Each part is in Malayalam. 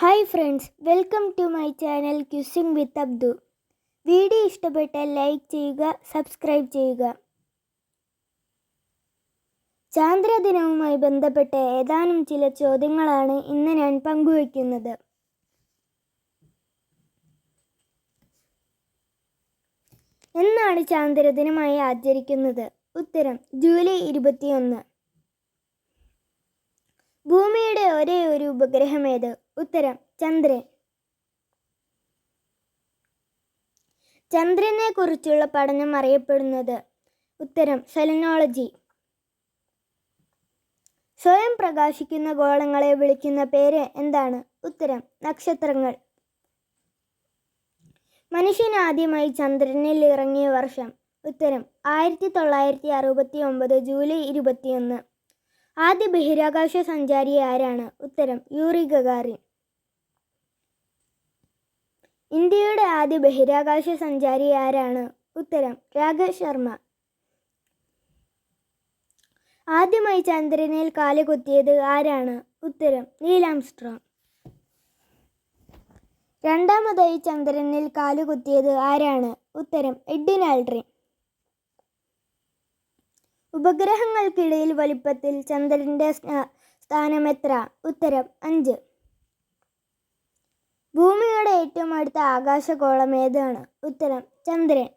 Hi friends welcome to my channel cuisine with Abdu video ഇഷ്ടപ്പെട്ടാൽ ലൈക്ക് ചെയ്യുക സബ്സ്ക്രൈബ് ചെയ്യുക. ചാന്ദ്രദിനവുമായി ബന്ധപ്പെട്ട ഏതാനും ചില ചോദ്യങ്ങളാണ് ഇന്ന് ഞാൻ പങ്കുവയ്ക്കുന്നത്. എന്നാണ് ചാന്ദ്രദിനമായി ആചരിക്കുന്നത്? ഉത്തരം ജൂലൈ ഇരുപത്തിയൊന്ന്. ഭൂമിയുടെ ഒരേ ഒരു ഉപഗ്രഹം ഏത്? ഉത്തരം ചന്ദ്രൻ. ചന്ദ്രനെ കുറിച്ചുള്ള പഠനം അറിയപ്പെടുന്നത് ഉത്തരം സെലനോളജി. സ്വയം പ്രകാശിക്കുന്ന ഗോളങ്ങളെ വിളിക്കുന്ന പേര് എന്താണ്? ഉത്തരം നക്ഷത്രങ്ങൾ. മനുഷ്യൻ ആദ്യമായി ചന്ദ്രനിൽ ഇറങ്ങിയ വർഷം. ഉത്തരം ആയിരത്തി തൊള്ളായിരത്തി അറുപത്തി ഒമ്പത് ജൂലൈ ഇരുപത്തിയൊന്ന്. ആദ്യ ബഹിരാകാശ സഞ്ചാരി ആരാണ്? ഉത്തരം യൂറി ഗഗാറിൻ. ഇന്ത്യയുടെ ആദ്യ ബഹിരാകാശ സഞ്ചാരി ആരാണ്? ഉത്തരം രാകേഷ് ശർമ്മ. ആദ്യമായി ചന്ദ്രനിൽ കാലുകുത്തിയത് ആരാണ്? ഉത്തരം നീലാംസ്ട്രോങ് രണ്ടാമതായി ചന്ദ്രനിൽ കാലുകുത്തിയത് ആരാണ്? ഉത്തരം എഡ്വിൻ ആൽഡ്രിൻ. ഉപഗ്രഹങ്ങൾക്കിടയിൽ വലിപ്പത്തിൽ ചന്ദ്രന്റെ സ്ഥാനം എത്ര ഉത്തരം അഞ്ച്. ഭൂമിയുടെ ഏറ്റവും അടുത്ത ആകാശഗോളം ഏതാണ്? ഉത്തരം ചന്ദ്രൻ.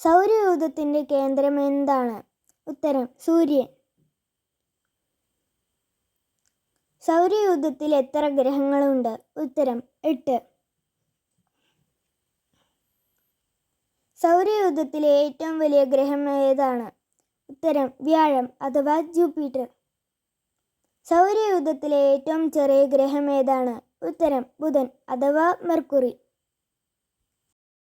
സൗരയൂഥത്തിന്റെ കേന്ദ്രം എന്താണ്? ഉത്തരം സൂര്യൻ. സൗരയൂഥത്തിൽ എത്ര ഗ്രഹങ്ങളുണ്ട്? ഉത്തരം എട്ട്. സൗരയൂഥത്തിലെ ഏറ്റവും വലിയ ഗ്രഹം ഏതാണ്? ഉത്തരം വ്യാഴം അഥവാ ജൂപ്പിറ്റർ. സൗരയൂഥത്തിലെ ഏറ്റവും ചെറിയ ഗ്രഹം ഏതാണ്? ഉത്തരം ബുധൻ അഥവാ മെർക്കുറി.